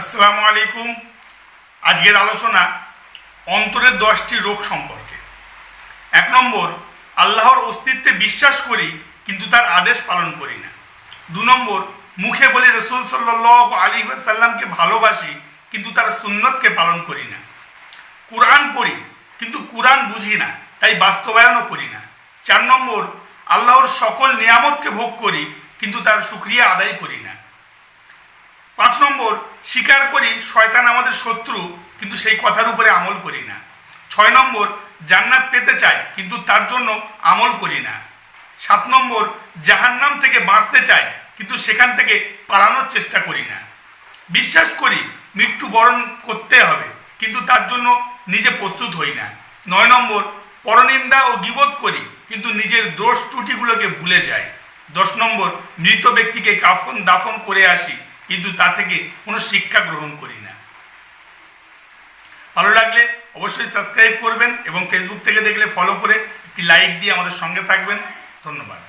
আসসালামু আলাইকুম। আজকের আলোচনা অন্তরের দশটি রোগ সম্পর্কে। এক নম্বর, আল্লাহর অস্তিত্বে বিশ্বাস করি, কিন্তু তার আদেশ পালন করি না। দু নম্বর, মুখে বলি রসুল সাল্লাহ আলী সাল্লামকে ভালোবাসি, কিন্তু তার সুন্নতকে পালন করি না। কোরআন পড়ি, কিন্তু কোরআন বুঝি না, তাই বাস্তবায়নও করি না। চার নম্বর, আল্লাহর সকল নিয়ামতকে ভোগ করি, কিন্তু তার সুক্রিয়া আদায় করি না। পাঁচ নম্বর, স্বীকার করি শয়তান আমাদের শত্রু, কিন্তু সেই কথার উপরে আমল করি না। ছয় নম্বর, জান্নাত পেতে চাই, কিন্তু তার জন্য আমল করি না। সাত নম্বর, জাহান্নাম থেকে বাঁচতে চাই, কিন্তু সেখান থেকে পালানোর চেষ্টা করি না। বিশ্বাস করি মৃত্যু বরণ করতে হবে, কিন্তু তার জন্য নিজে প্রস্তুত হই না। নয় নম্বর, পরনিন্দা ও গিবত করি, কিন্তু নিজের দোষ ত্রুটিগুলোকে ভুলে যাই। দশ নম্বর, মৃত ব্যক্তিকে কাফন দাফন করে আসি কিন্তু তা থেকে কোনো শিক্ষা গ্রহণ করি না। ভালো লাগলে অবশ্যই সাবস্ক্রাইব করবেন এবং ফেসবুক থেকে দেখলে ফলো করে একটি লাইক দিয়ে আমাদের সঙ্গে থাকবেন। ধন্যবাদ।